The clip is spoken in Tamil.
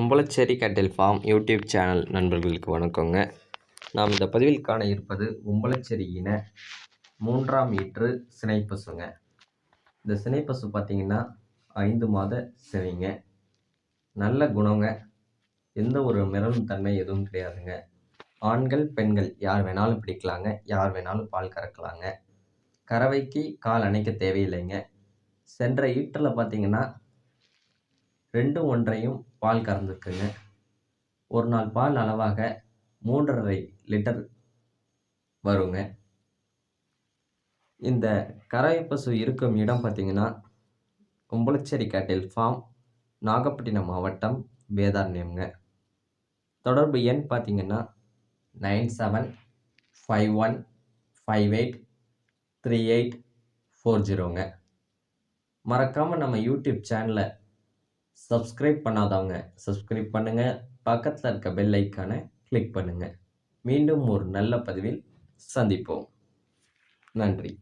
உம்பளச்சேரி கேட்டில் ஃபார்ம் யூடியூப் சேனல் நண்பர்களுக்கு வணக்கங்க. நாம் இந்த பதிவில் காண இருப்பது உம்பளச்சேரியின மூன்றாம் ஈற்று சினைப்பசுங்க. இந்த சினைப்பசு பார்த்தீங்கன்னா ஐந்து மாத சினைங்க நல்ல குணங்க. எந்த ஒரு மிரளும் தன்மை எதுவும் கிடையாதுங்க. ஆண்கள் பெண்கள் யார் வேணாலும் பிடிக்கலாங்க. யார் வேணாலும் பால் கறக்கலாங்க. கறவைக்கு கால் அணைக்க தேவையில்லைங்க. சென்ற ஈற்றில் பார்த்தீங்கன்னா ரெண்டும் ஒன்றையும் பால் கறந்துருக்குங்க. ஒரு நாள் பால் அளவாக மூன்றரை லிட்டர் வருங்க. இந்த கறவை பசு இருக்கும் இடம் பார்த்திங்கன்னா கும்பலச்சேரி கேட்டில் ஃபார்ம் நாகப்பட்டினம் மாவட்டம் வேதாரண்யம்ங்க தொடர்பு எண் பார்த்திங்கன்னா nine seven five one five eight three eight four ஜீரோங்க. மறக்காமல் நம்ம யூடியூப் சேனலை சப்ஸ்கிரைப் பண்ணாதவங்க சப்ஸ்கிரைப் பண்ணுங்கள் பக்கத்தில் இருக்க பெல் ஐக்கானை கிளிக் பண்ணுங்கள் மீண்டும் ஒரு நல்ல பதிவில் சந்திப்போம். நன்றி.